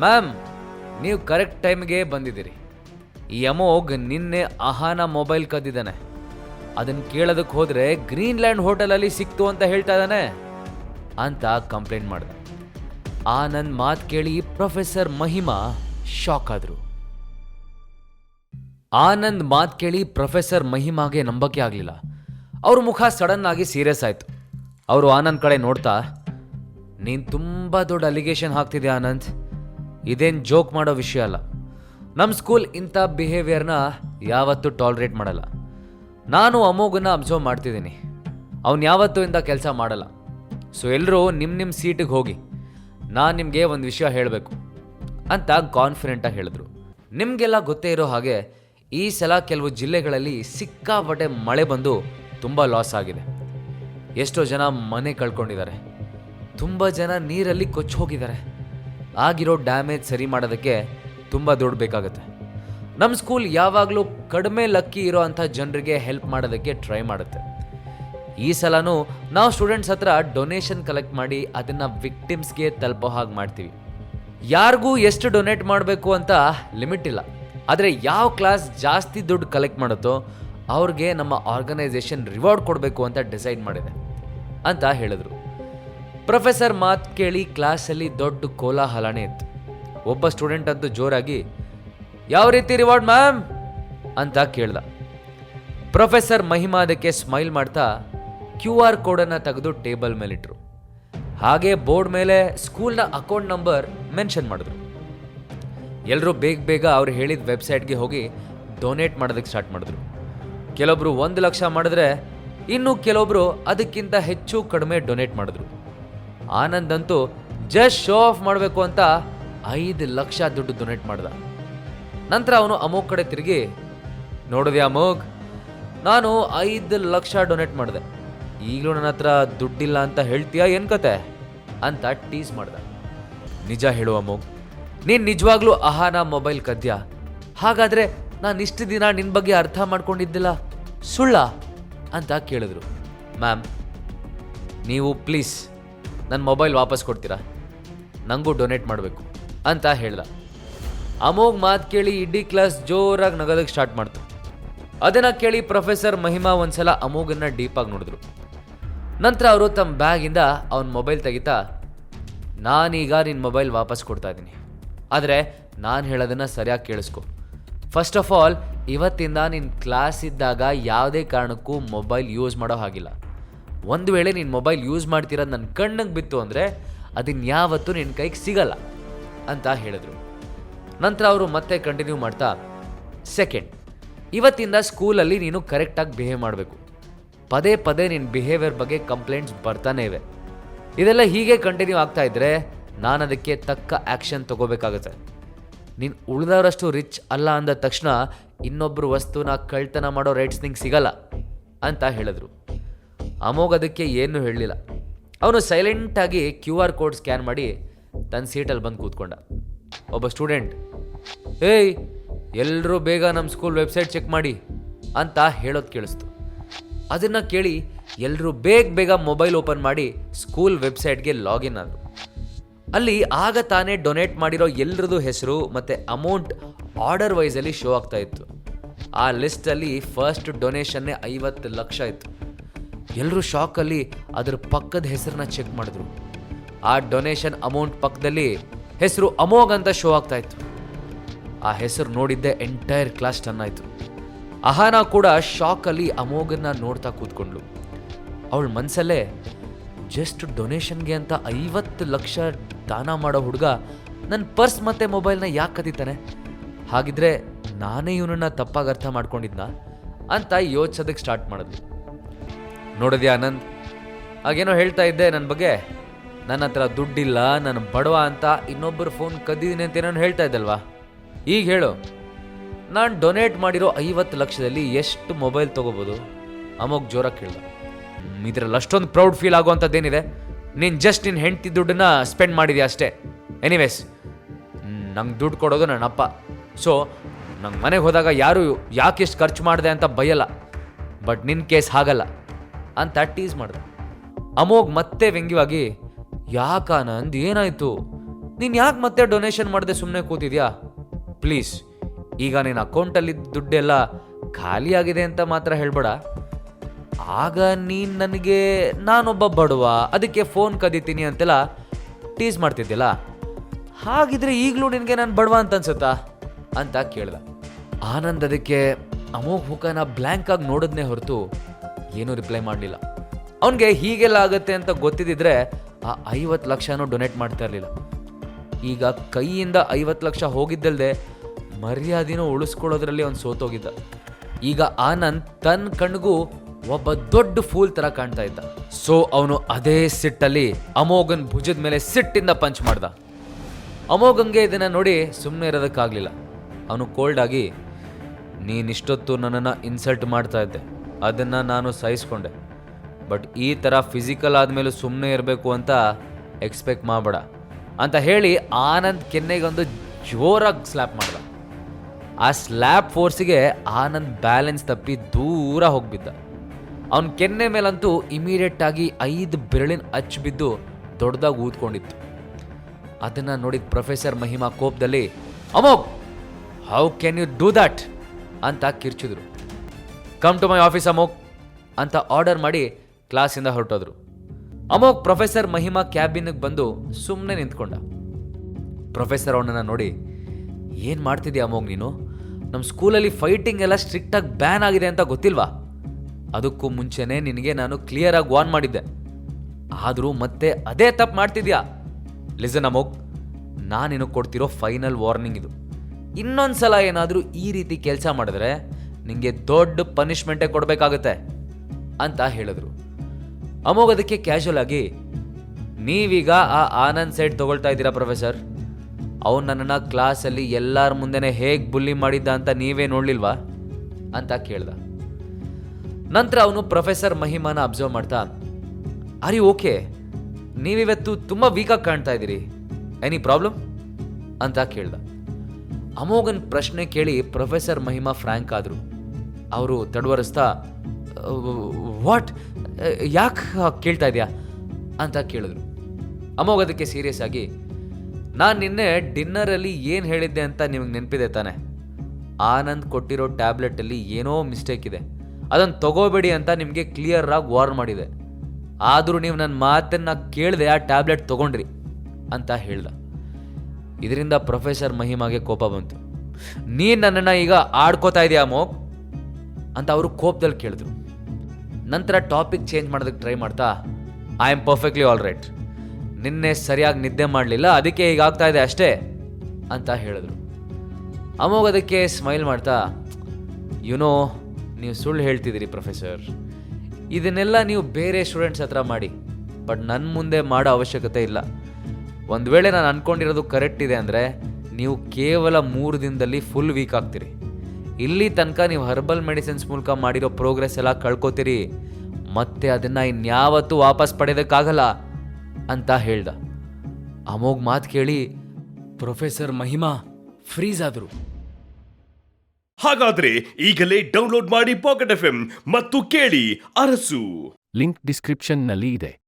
Ma'am, ನೀವು correct ಟೈಮ್ಗೆ ಬಂದಿದ್ದೀರಿ. ಅಮೋಘ್ ನಿನ್ನೆ ಅಹಾನ ಮೊಬೈಲ್ ಕದ್ದಿದ್ದಾನೆ. ಅದನ್ನು ಕೇಳೋದಕ್ಕೆ ಹೋದರೆ ಗ್ರೀನ್ಲ್ಯಾಂಡ್ ಹೋಟೆಲಲ್ಲಿ ಸಿಕ್ತು ಅಂತ ಹೇಳ್ತಾ ಇದ್ದಾನೆ ಅಂತ ಕಂಪ್ಲೇಂಟ್ ಮಾಡಿದೆ. ಆ ನನ್ನ ಮಾತು ಕೇಳಿ ಪ್ರೊಫೆಸರ್ ಮಹಿಮಾ ಶಾಕ್ ಆದರು. ಆನಂದ್ ಮಾತು ಕೇಳಿ ಪ್ರೊಫೆಸರ್ ಮಹಿಮಾಗೆ ನಂಬಕ್ಕೆ ಆಗಲಿಲ್ಲ. ಅವ್ರ ಮುಖ ಸಡನ್ ಆಗಿ ಸೀರಿಯಸ್ ಆಯಿತು. ಅವರು ಆನಂದ್ ಕಡೆ ನೋಡ್ತಾ, ನೀನು ತುಂಬ ದೊಡ್ಡ ಅಲಿಗೇಷನ್ ಹಾಕ್ತಿದ್ಯಾ ಆನಂದ್? ಇದೇನು ಜೋಕ್ ಮಾಡೋ ವಿಷಯ ಅಲ್ಲ. ನಮ್ಮ ಸ್ಕೂಲ್ ಇಂಥ ಬಿಹೇವಿಯರ್ನ ಯಾವತ್ತೂ ಟಾಲ್ರೇಟ್ ಮಾಡಲ್ಲ. ನಾನು ಅಮೋಘನ ಅಬ್ಸರ್ವ್ ಮಾಡ್ತಿದ್ದೀನಿ. ಅವ್ನು ಯಾವತ್ತೂ ಇಂಥ ಕೆಲಸ ಮಾಡಲ್ಲ. ಸೊ ಎಲ್ಲರೂ ನಿಮ್ಮ ನಿಮ್ಮ ಸೀಟಿಗೆ ಹೋಗಿ, ನಾನು ನಿಮಗೆ ಒಂದು ವಿಷಯ ಹೇಳಬೇಕು ಅಂತ ಕಾನ್ಫಿಡೆಂಟಾಗಿ ಹೇಳಿದ್ರು. ನಿಮಗೆಲ್ಲ ಗೊತ್ತೇ ಇರೋ ಹಾಗೆ ಈ ಸಲ ಕೆಲವು ಜಿಲ್ಲೆಗಳಲ್ಲಿ ಸಿಕ್ಕಾಪಟ್ಟೆ ಮಳೆ ಬಂದು ತುಂಬ ಲಾಸ್ ಆಗಿದೆ. ಎಷ್ಟೋ ಜನ ಮನೆ ಕಳ್ಕೊಂಡಿದ್ದಾರೆ. ತುಂಬ ಜನ ನೀರಲ್ಲಿ ಕೊಚ್ಚಿ ಹೋಗಿದ್ದಾರೆ. ಆಗಿರೋ ಡ್ಯಾಮೇಜ್ ಸರಿ ಮಾಡೋದಕ್ಕೆ ತುಂಬ ದುಡ್ಡು ಬೇಕಾಗುತ್ತೆ. ನಮ್ಮ ಸ್ಕೂಲ್ ಯಾವಾಗಲೂ ಕಡಿಮೆ ಲಕ್ಕಿ ಇರೋ ಅಂಥ ಜನರಿಗೆ ಹೆಲ್ಪ್ ಮಾಡೋದಕ್ಕೆ ಟ್ರೈ ಮಾಡುತ್ತೆ. ಈ ಸಲನೂ ನಾವು ಸ್ಟೂಡೆಂಟ್ಸ್ ಹತ್ರ ಡೊನೇಷನ್ ಕಲೆಕ್ಟ್ ಮಾಡಿ ಅದನ್ನು ವಿಕ್ಟಿಮ್ಸ್ಗೆ ತಲುಪೋ ಹಾಗೆ ಮಾಡ್ತೀವಿ. ಯಾರಿಗೂ ಎಷ್ಟು ಡೊನೇಟ್ ಮಾಡಬೇಕು ಅಂತ ಲಿಮಿಟ್ ಇಲ್ಲ. ಆದರೆ ಯಾವ ಕ್ಲಾಸ್ ಜಾಸ್ತಿ ದುಡ್ಡು ಕಲೆಕ್ಟ್ ಮಾಡುತ್ತೋ ಅವ್ರಿಗೆ ನಮ್ಮ ಆರ್ಗನೈಸೇಷನ್ ರಿವಾರ್ಡ್ ಕೊಡಬೇಕು ಅಂತ ಡಿಸೈಡ್ ಮಾಡಿದೆ. ಅಂತ ಹೇಳಿದ್ರು. ಪ್ರೊಫೆಸರ್ ಮಾತು ಕೇಳಿ ಕ್ಲಾಸಲ್ಲಿ ದೊಡ್ಡ ಕೋಲಾಹಲನೇ ಇತ್ತು. ಒಬ್ಬ ಸ್ಟೂಡೆಂಟ್ ಅಂತೂ ಜೋರಾಗಿ, ಯಾವ ರೀತಿ ರಿವಾರ್ಡ್ ಮ್ಯಾಮ್ ಅಂತ ಕೇಳ್ದ. ಪ್ರೊಫೆಸರ್ ಮಹಿಮಾ ಅದಕ್ಕೆ ಸ್ಮೈಲ್ ಮಾಡ್ತಾ ಕ್ಯೂ ಆರ್ ಕೋಡನ್ನು ತೆಗೆದು ಟೇಬಲ್ ಮೇಲಿಟ್ರು. ಹಾಗೆ ಬೋರ್ಡ್ ಮೇಲೆ ಸ್ಕೂಲ್ನ ಅಕೌಂಟ್ ನಂಬರ್ ಮೆನ್ಷನ್ ಮಾಡಿದ್ರು. ಎಲ್ಲರೂ ಬೇಗ ಬೇಗ ಅವ್ರು ಹೇಳಿದ ವೆಬ್ಸೈಟ್ಗೆ ಹೋಗಿ ಡೊನೇಟ್ ಮಾಡೋದಕ್ಕೆ ಸ್ಟಾರ್ಟ್ ಮಾಡಿದ್ರು. ಕೆಲವೊಬ್ರು ಒಂದು ಲಕ್ಷ ಮಾಡಿದ್ರೆ ಇನ್ನು ಕೆಲವೊಬ್ರು ಅದಕ್ಕಿಂತ ಹೆಚ್ಚು ಕಡಿಮೆ ಡೊನೇಟ್ ಮಾಡಿದ್ರು. ಆನಂದ್ ಅಂತೂ ಜಸ್ಟ್ ಶೋ ಆಫ್ ಮಾಡಬೇಕು ಅಂತ ಐದು ಲಕ್ಷ ದುಡ್ಡು ಡೊನೇಟ್ ಮಾಡ್ದ. ನಂತರ ಅವನು ಅಮೋಘ್ ಕಡೆ ತಿರುಗಿ ನೋಡಿದೆ ಅಮೋಘ್? ನಾನು ಐದು ಲಕ್ಷ ಡೊನೇಟ್ ಮಾಡಿದೆ. ಈಗಲೂ ನನ್ನ ಹತ್ರ ದುಡ್ಡಿಲ್ಲ ಅಂತ ಹೇಳ್ತೀಯಾ ಏನ್ ಕತೆ? ಅಂತ ಟೀಸ್ ಮಾಡ್ದ. ನಿಜ ಹೇಳು ಅಮೋಘ್, ನೀನ್ ನಿಜವಾಗ್ಲೂ ಅಹಾನ ಮೊಬೈಲ್ ಕದ್ಯ? ಹಾಗಾದ್ರೆ ನಾನು ಇಷ್ಟು ದಿನ ನಿನ್ ಬಗ್ಗೆ ಅರ್ಥ ಮಾಡ್ಕೊಂಡಿದ್ದಿಲ್ಲ? ಸುಳ್ಳ? ಅಂತ ಕೇಳಿದ್ರು. ಮ್ಯಾಮ್ ನೀವು ಪ್ಲೀಸ್ ನನ್ನ ಮೊಬೈಲ್ ವಾಪಸ್ ಕೊಡ್ತೀರಾ? ನನಗೂ ಡೊನೇಟ್ ಮಾಡಬೇಕು ಅಂತ ಹೇಳ್ದ. ಅಮೋಗ್ ಮಾತು ಕೇಳಿ ಇಡೀ ಕ್ಲಾಸ್ ಜೋರಾಗಿ ನಗೋದಕ್ಕೆ ಸ್ಟಾರ್ಟ್ ಮಾಡ್ತು. ಅದನ್ನು ಕೇಳಿ ಪ್ರೊಫೆಸರ್ ಮಹಿಮಾ ಒಂದ್ಸಲ ಅಮೋಗನ್ನ ಡೀಪಾಗಿ ನೋಡಿದ್ರು. ನಂತರ ಅವರು ತಮ್ಮ ಬ್ಯಾಗಿಂದ ಅವನ ಮೊಬೈಲ್ ತೆಗಿತಾ, ನಾನೀಗ ನಿನ್ನ ಮೊಬೈಲ್ ವಾಪಸ್ ಕೊಡ್ತಾ ಇದ್ದೀನಿ. ಆದರೆ ನಾನು ಹೇಳೋದನ್ನು ಸರಿಯಾಗಿ ಕೇಳಿಸ್ಕೊ. ಫಸ್ಟ್ ಆಫ್ ಆಲ್ ಇವತ್ತಿಂದ ನಿನ್ನ ಕ್ಲಾಸ್ ಇದ್ದಾಗ ಯಾವುದೇ ಕಾರಣಕ್ಕೂ ಮೊಬೈಲ್ ಯೂಸ್ ಮಾಡೋ ಹಾಗಿಲ್ಲ. ಒಂದು ವೇಳೆ ನೀನು ಮೊಬೈಲ್ ಯೂಸ್ ಮಾಡ್ತಿರೋದು ನನ್ನ ಕಣ್ಣಿಗೆ ಬಿತ್ತು ಅಂದರೆ ಅದನ್ನ ಯಾವತ್ತೂ ನಿನ್ನ ಕೈಗೆ ಸಿಗಲ್ಲ ಅಂತ ಹೇಳಿದ್ರು. ನಂತರ ಅವರು ಮತ್ತೆ ಕಂಟಿನ್ಯೂ ಮಾಡ್ತಾ ಸೆಕೆಂಡ್ ಇವತ್ತಿಂದ ಸ್ಕೂಲಲ್ಲಿ ನೀನು ಕರೆಕ್ಟಾಗಿ ಬಿಹೇವ್ ಮಾಡಬೇಕು. ಪದೇ ಪದೇ ನಿನ್ನ ಬಿಹೇವಿಯರ್ ಬಗ್ಗೆ ಕಂಪ್ಲೇಂಟ್ಸ್ ಬರ್ತಾನೆ ಇವೆ. ಇದೆಲ್ಲ ಹೀಗೆ ಕಂಟಿನ್ಯೂ ಆಗ್ತಾ ಇದ್ದರೆ ನಾನು ಅದಕ್ಕೆ ತಕ್ಕ ಆ್ಯಕ್ಷನ್ ತಗೋಬೇಕಾಗತ್ತೆ. ನೀನು ಉಳಿದವರಷ್ಟು ರಿಚ್ ಅಲ್ಲ ಅಂದ ತಕ್ಷಣ ಇನ್ನೊಬ್ಬರು ವಸ್ತುನ ಕಳ್ತನ ಮಾಡೋ ರೈಟ್ಸ್ ನಿಂಗೆ ಸಿಗಲ್ಲ, ಅಂತ ಹೇಳಿದ್ರು. ಅಮೋಘ್ ಅದಕ್ಕೆ ಏನೂ ಹೇಳಲಿಲ್ಲ. ಅವನು ಸೈಲೆಂಟಾಗಿ ಕ್ಯೂ ಆರ್ ಕೋಡ್ ಸ್ಕ್ಯಾನ್ ಮಾಡಿ ತನ್ನ ಸೀಟಲ್ಲಿ ಬಂದು ಕೂತ್ಕೊಂಡ. ಒಬ್ಬ ಸ್ಟೂಡೆಂಟ್, ಏಯ್ ಎಲ್ಲರೂ ಬೇಗ ನಮ್ಮ ಸ್ಕೂಲ್ ವೆಬ್ಸೈಟ್ ಚೆಕ್ ಮಾಡಿ ಅಂತ ಹೇಳೋದು ಕೇಳಿಸ್ತು. ಅದನ್ನು ಕೇಳಿ ಎಲ್ಲರೂ ಬೇಗ ಬೇಗ ಮೊಬೈಲ್ ಓಪನ್ ಮಾಡಿ ಸ್ಕೂಲ್ ವೆಬ್ಸೈಟ್ಗೆ ಲಾಗಿನ್ ಆದರು. ಅಲ್ಲಿ ಆಗ ತಾನೇ ಡೊನೇಟ್ ಮಾಡಿರೋ ಎಲ್ಲರದು ಹೆಸರು ಮತ್ತು ಅಮೌಂಟ್ ಆರ್ಡರ್ ವೈಸಲ್ಲಿ ಶೋ ಆಗ್ತಾ ಇತ್ತು. ಆ ಲಿಸ್ಟಲ್ಲಿ ಫಸ್ಟ್ ಡೊನೇಷನ್ನೇ ಐವತ್ತು ಲಕ್ಷ ಇತ್ತು. ಎಲ್ಲರೂ ಶಾಕಲ್ಲಿ ಅದ್ರ ಪಕ್ಕದ ಹೆಸರನ್ನ ಚೆಕ್ ಮಾಡಿದ್ರು. ಆ ಡೊನೇಷನ್ ಅಮೌಂಟ್ ಪಕ್ಕದಲ್ಲಿ ಹೆಸರು ಅಮೋಘ್ ಅಂತ ಶೋ ಆಗ್ತಾ ಇತ್ತು. ಆ ಹೆಸರು ನೋಡಿದ್ದೆ ಎಂಟೈರ್ ಕ್ಲಾಸ್ ಟನ್ ಆಯಿತು. ಅಹಾನ ಕೂಡ ಶಾಕಲ್ಲಿ ಅಮೋಘನ್ನ ನೋಡ್ತಾ ಕೂತ್ಕೊಂಡ್ಳು. ಅವಳ ಮನಸ್ಸಲ್ಲೇ ಜಸ್ಟ್ ಡೊನೇಷನ್ಗೆ ಅಂತ ಐವತ್ತು ಲಕ್ಷ ದಾನ ಮಾಡೋ ಹುಡುಗ ನನ್ನ ಪರ್ಸ್ ಮತ್ತು ಮೊಬೈಲ್ನ ಯಾಕೆ ಕದೀತಾನೆ? ಹಾಗಿದ್ರೆ ನಾನೇ ಇವನನ್ನ ತಪ್ಪಾಗಿ ಅರ್ಥ ಮಾಡ್ಕೊಂಡಿದ್ನ? ಅಂತ ಯೋಚಿಸೋದಕ್ಕೆ ಸ್ಟಾರ್ಟ್ ಮಾಡಿದ್ಲು. ನೋಡಿದ್ಯಾ ಆನಂದ್ ಆಗೇನೋ ಹೇಳ್ತಾ ಇದ್ದೆ ನನ್ನ ಬಗ್ಗೆ. ನನ್ನ ಹತ್ರ ದುಡ್ಡಿಲ್ಲ, ನಾನು ಬಡವ ಅಂತ ಇನ್ನೊಬ್ಬರು ಫೋನ್ ಕದ್ದಿದ್ದೀನಿ ಅಂತ ಏನೋ ಹೇಳ್ತಾ ಇದ್ದಲ್ವಾ? ಈಗ ಹೇಳು. ನಾನು ಡೊನೇಟ್ ಮಾಡಿರೋ ಐವತ್ತು ಲಕ್ಷದಲ್ಲಿ ಎಷ್ಟು ಮೊಬೈಲ್ ತೊಗೋಬೋದು? ಅಮೋಗ್ ಜೋರಾಗಿ ಕೇಳ್ದ. ಇದರಲ್ಲಿ ಅಷ್ಟೊಂದು ಪ್ರೌಡ್ ಫೀಲ್ ಆಗುವಂಥದ್ದೇನಿದೆ. ನೀನು ಜಸ್ಟ್ ನಿನ್ನ ಹೆಂಡತಿ ದುಡ್ಡನ್ನ ಸ್ಪೆಂಡ್ ಮಾಡಿದ್ಯಾ ಅಷ್ಟೇ. ಎನಿವೇಸ್ ನಂಗೆ ದುಡ್ಡು ಕೊಡೋದು ನನ್ನ ಅಪ್ಪ. ಸೊ ನಂಗೆ ಮನೆಗೆ ಹೋದಾಗ ಯಾರು ಯಾಕೆ ಎಷ್ಟು ಖರ್ಚು ಮಾಡಿದೆ ಅಂತ ಬೈಯಲ್ಲ. ಬಟ್ ನಿನ್ನ ಕೇಸ್ ಹಾಗಲ್ಲ. ಅಂತ ಟೀಸ್ ಮಾಡ್ದ. ಅಮೋಗ್ ಮತ್ತೆ ವ್ಯಂಗ್ಯವಾಗಿ ಯಾಕಾನಂದ್ ಏನಾಯ್ತು? ನೀನು ಯಾಕೆ ಮತ್ತೆ ಡೊನೇಷನ್ ಮಾಡದೆ ಸುಮ್ಮನೆ ಕೂತಿದ್ಯಾ? ಪ್ಲೀಸ್ ಈಗ ನಿನ್ನ ಅಕೌಂಟಲ್ಲಿ ದುಡ್ಡೆಲ್ಲ ಖಾಲಿಯಾಗಿದೆ ಅಂತ ಮಾತ್ರ ಹೇಳ್ಬೇಡ. ಆಗ ನೀನು ನನಗೆ, ನಾನೊಬ್ಬ ಬಡವ, ಅದಕ್ಕೆ ಫೋನ್ ಕದೀತೀನಿ ಅಂತೆಲ್ಲ ಟೀಸ್ ಮಾಡ್ತಿದ್ದಿಲ್ಲ. ಹಾಗಿದ್ರೆ ಈಗಲೂ ನಿನಗೆ ನಾನು ಬಡವ ಅಂತ ಅನ್ಸುತ್ತಾ? ಅಂತ ಕೇಳ್ದ. ಆನಂದ್ ಅದಕ್ಕೆ ಅಮೋಘ್ ಮುಖನ ಬ್ಲ್ಯಾಂಕ್ ಆಗಿ ನೋಡಿದ್ನೇ ಹೊರತು ಏನೂ ರಿಪ್ಲೈ ಮಾಡಲಿಲ್ಲ. ಅವನಿಗೆ ಹೀಗೆಲ್ಲ ಆಗುತ್ತೆ ಅಂತ ಗೊತ್ತಿದ್ದಿದ್ರೆ ಆ ಐವತ್ತು ಲಕ್ಷನೂ ಡೊನೇಟ್ ಮಾಡ್ತಾ ಇರಲಿಲ್ಲ. ಈಗ ಕೈಯಿಂದ ಐವತ್ತು ಲಕ್ಷ ಹೋಗಿದ್ದಲ್ಲದೆ ಮರ್ಯಾದೆನೂ ಉಳಿಸ್ಕೊಳ್ಳೋದ್ರಲ್ಲಿ ಅವ್ನು ಸೋತೋಗಿದ್ದ. ಈಗ ಆನಂದ್ ತನ್ನ ಕಣ್ಗೂ ಒಬ್ಬ ದೊಡ್ಡ ಫೂಲ್ ತರ ಕಾಣ್ತಾ ಇದ್ದ. ಸೊ ಅವನು ಅದೇ ಸಿಟ್ಟಲ್ಲಿ ಅಮೋಘನ್ ಭುಜದ ಮೇಲೆ ಸಿಟ್ಟಿಂದ ಪಂಚ್ ಮಾಡ್ದ. ಅಮೋಘನ್ಗೆ ಇದನ್ನ ನೋಡಿ ಸುಮ್ಮನೆ ಇರೋದಕ್ಕಾಗಲಿಲ್ಲ. ಅವನು ಕೋಲ್ಡ್ ಆಗಿ ನೀನಿಷ್ಟೊತ್ತು ನನ್ನನ್ನು ಇನ್ಸಲ್ಟ್ ಮಾಡ್ತಾ ಇದ್ದೆ. ಅದನ್ನು ನಾನು ಸಹಿಸ್ಕೊಂಡೆ. ಬಟ್ ಈ ಥರ ಫಿಸಿಕಲ್ ಆದಮೇಲೆ ಸುಮ್ಮನೆ ಇರಬೇಕು ಅಂತ ಎಕ್ಸ್ಪೆಕ್ಟ್ ಮಾಡಬೇಡ. ಅಂತ ಹೇಳಿ ಆನಂದ್ ಕೆನ್ನೆಗೊಂದು ಜೋರಾಗಿ ಸ್ಲ್ಯಾಪ್ ಮಾಡ್ದ. ಆ ಸ್ಲ್ಯಾಪ್ ಫೋರ್ಸಿಗೆ ಆನಂದ್ ಬ್ಯಾಲೆನ್ಸ್ ತಪ್ಪಿ ದೂರ ಹೋಗಿಬಿದ್ದ. ಅವನ ಕೆನ್ನೆ ಮೇಲಂತೂ ಇಮಿಡಿಯೇಟ್ ಆಗಿ ಐದು ಬೆರಳಿನ ಹಚ್ಚಿ ಬಿದ್ದು ದೊಡ್ಡದಾಗಿ ಊದ್ಕೊಂಡಿತ್ತು. ಅದನ್ನು ನೋಡಿದ ಪ್ರೊಫೆಸರ್ ಮಹಿಮಾ ಕೋಪದಲ್ಲಿ ಅಮೋಕ್ how can you do that ಅಂತ ಕಿರ್ಚಿದ್ರು. ಕಮ್ ಟು ಮೈ ಆಫೀಸ್ ಅಮೋಕ್ ಅಂತ ಆರ್ಡರ್ ಮಾಡಿ ಕ್ಲಾಸಿಂದ ಹೊರಟೋದ್ರು. ಅಮೋಕ್ ಪ್ರೊಫೆಸರ್ ಮಹಿಮಾ ಕ್ಯಾಬಿನ್ಗೆ ಬಂದು ಸುಮ್ಮನೆ ನಿಂತ್ಕೊಂಡ. ಪ್ರೊಫೆಸರ್ ಅವನನ್ನು ನೋಡಿ, ಏನು ಮಾಡ್ತಿದ್ದೀಯ ಅಮೋಗ್ ನೀನು? ನಮ್ಮ ಸ್ಕೂಲಲ್ಲಿ ಫೈಟಿಂಗ್ ಎಲ್ಲ ಸ್ಟ್ರಿಕ್ಟಾಗಿ ಬ್ಯಾನ್ ಆಗಿದೆ ಅಂತ ಗೊತ್ತಿಲ್ವಾ? ಅದಕ್ಕೂ ಮುಂಚೆನೇ ನಿನಗೆ ನಾನು ಕ್ಲಿಯರಾಗಿ ವಾರ್ನ್ ಮಾಡಿದ್ದೆ. ಆದರೂ ಮತ್ತೆ ಅದೇ ತಪ್ಪು ಮಾಡ್ತಿದ್ಯಾ? ಲಿಸನ್ ಅಮೋಗ್ ನಾನು ನಿನಗೆ ಕೊಡ್ತಿರೋ ಫೈನಲ್ ವಾರ್ನಿಂಗ್ ಇದು. ಇನ್ನೊಂದ್ಸಲ ಏನಾದರೂ ಈ ರೀತಿ ಕೆಲಸ ಮಾಡಿದ್ರೆ ನಿಮಗೆ ದೊಡ್ಡ ಪನಿಷ್ಮೆಂಟೇ ಕೊಡಬೇಕಾಗುತ್ತೆ ಅಂತ ಹೇಳಿದ್ರು. ಅಮೋಘ್ ಅದಕ್ಕೆ ಕ್ಯಾಶುವಲ್ ಆಗಿ, ನೀವೀಗ ಆ ಆನಂದ್ ಸೈಡ್ ತಗೊಳ್ತಾ ಇದ್ದೀರಾ ಪ್ರೊಫೆಸರ್ ಅವನು ನನ್ನನ್ನು ಕ್ಲಾಸಲ್ಲಿ ಎಲ್ಲರ ಮುಂದೆನೆ ಹೇಗೆ ಬುಲ್ಲಿ ಮಾಡಿದ್ದ ಅಂತ ನೀವೇ ನೋಡ್ಲಿಲ್ವಾ? ಅಂತ ಕೇಳ್ದ. ನಂತರ ಅವನು ಪ್ರೊಫೆಸರ್ ಮಹಿಮಾನ ಅಬ್ಸರ್ವ್ ಮಾಡ್ತಾ, ಅರಿ, ಓಕೆ. ನೀವಿವತ್ತು ತುಂಬ ವೀಕಾಗಿ ಕಾಣ್ತಾ ಇದ್ದೀರಿ. ಎನಿ ಪ್ರಾಬ್ಲಮ್ ಅಂತ ಕೇಳ್ದ. ಅಮೋಘನ್ ಪ್ರಶ್ನೆ ಕೇಳಿ ಪ್ರೊಫೆಸರ್ ಮಹಿಮಾ ಫ್ರ್ಯಾಂಕ್ ಆದರು. ಅವರು ತಡವರಿಸ್ತಾ ವಾಟ್ ಯಾಕೆ ಕೇಳ್ತಾ ಇದೆಯಾ? ಅಂತ ಕೇಳಿದ್ರು. ಅಮೋಘ್ ಅದಕ್ಕೆ ಸೀರಿಯಸ್ ಆಗಿ, ನಾನು ನಿನ್ನೆ ಡಿನ್ನರಲ್ಲಿ ಏನು ಹೇಳಿದ್ದೆ ಅಂತ ನಿಮಗೆ ನೆನಪಿದೆ ತಾನೆ. ಆನಂದ್ ಕೊಟ್ಟಿರೋ ಟ್ಯಾಬ್ಲೆಟಲ್ಲಿ ಏನೋ ಮಿಸ್ಟೇಕ್ ಇದೆ. ಅದನ್ನು ತಗೋಬೇಡಿ ಅಂತ ನಿಮಗೆ ಕ್ಲಿಯರ್ ಆಗಿ ವಾರ್ನ್ ಮಾಡಿದೆ. ಆದರೂ ನೀವು ನನ್ನ ಮಾತನ್ನು ಕೇಳಿದೆ ಆ ಟ್ಯಾಬ್ಲೆಟ್ ತೊಗೊಂಡ್ರಿ, ಅಂತ ಹೇಳ್ದ. ಇದರಿಂದ ಪ್ರೊಫೆಸರ್ ಮಹಿಮಾಗೆ ಕೋಪ ಬಂತು. ನೀನು ನನ್ನನ್ನು ಈಗ ಆಡ್ಕೋತಾ ಇದೆಯಾ ಅಮೋಘ್ ಅಂತ ಅವರು ಕೋಪದಲ್ಲಿ ಕೇಳಿದ್ರು. ನಂತರ ಟಾಪಿಕ್ ಚೇಂಜ್ ಮಾಡೋದಕ್ಕೆ ಟ್ರೈ ಮಾಡ್ತಾ I am perfectly all right ನಿನ್ನೆ ಸರಿಯಾಗಿ ನಿದ್ದೆ ಮಾಡಲಿಲ್ಲ, ಅದಕ್ಕೆ ಹೀಗಾಗ್ತಾ ಇದೆ ಅಷ್ಟೇ ಅಂತ ಹೇಳಿದ್ರು. ಅಮೋಗ್ ಅದಕ್ಕೆ ಸ್ಮೈಲ್ ಮಾಡ್ತಾ ಯುನೋ ನೀವು ಸುಳ್ಳು ಹೇಳ್ತಿದ್ದೀರಿ ಪ್ರೊಫೆಸರ್ ಇದನ್ನೆಲ್ಲ ನೀವು ಬೇರೆ ಸ್ಟೂಡೆಂಟ್ಸ್ ಹತ್ರ ಮಾಡಿ ಬಟ್ ನನ್ನ ಮುಂದೆ ಮಾಡೋ ಅವಶ್ಯಕತೆ ಇಲ್ಲ. ಒಂದು ವೇಳೆ ನಾನು ಅನ್ಕೊಂಡಿರೋದು ಕರೆಕ್ಟ್ ಇದೆ ಅಂದರೆ, ನೀವು ಕೇವಲ ಮೂರು ದಿನದಲ್ಲಿ ಫುಲ್ ವೀಕ್ ಆಗ್ತೀರಿ. ಇಲ್ಲಿ ತನಕ ನೀವು ಹರ್ಬಲ್ ಮೆಡಿಸಿನ್ಸ್ ಮೂಲಕ ಮಾಡಿರೋ ಪ್ರೋಗ್ರೆಸ್ ಎಲ್ಲ ಕಳ್ಕೊತೀರಿ. ಮತ್ತೆ ಅದನ್ನು ಇನ್ಯಾವತ್ತೂ ವಾಪಸ್ ಪಡೆಯೋದಕ್ಕಾಗಲ್ಲ ಅಂತ ಹೇಳ್ದ. ಅಮೋಗ್ ಮಾತು ಕೇಳಿ ಪ್ರೊಫೆಸರ್ ಮಹಿಮಾ ಫ್ರೀಸ್ ಆದರು. ಹಾಗಾದ್ರೆ ಈಗಲೇ ಡೌನ್ಲೋಡ್ ಮಾಡಿ ಪಾಕೆಟ್ ಎಫ್ ಮತ್ತು ಕೇಳಿ ಅರಸು. ಲಿಂಕ್ ಡಿಸ್ಕ್ರಿಪ್ಷನ್ನಲ್ಲಿ ಇದೆ.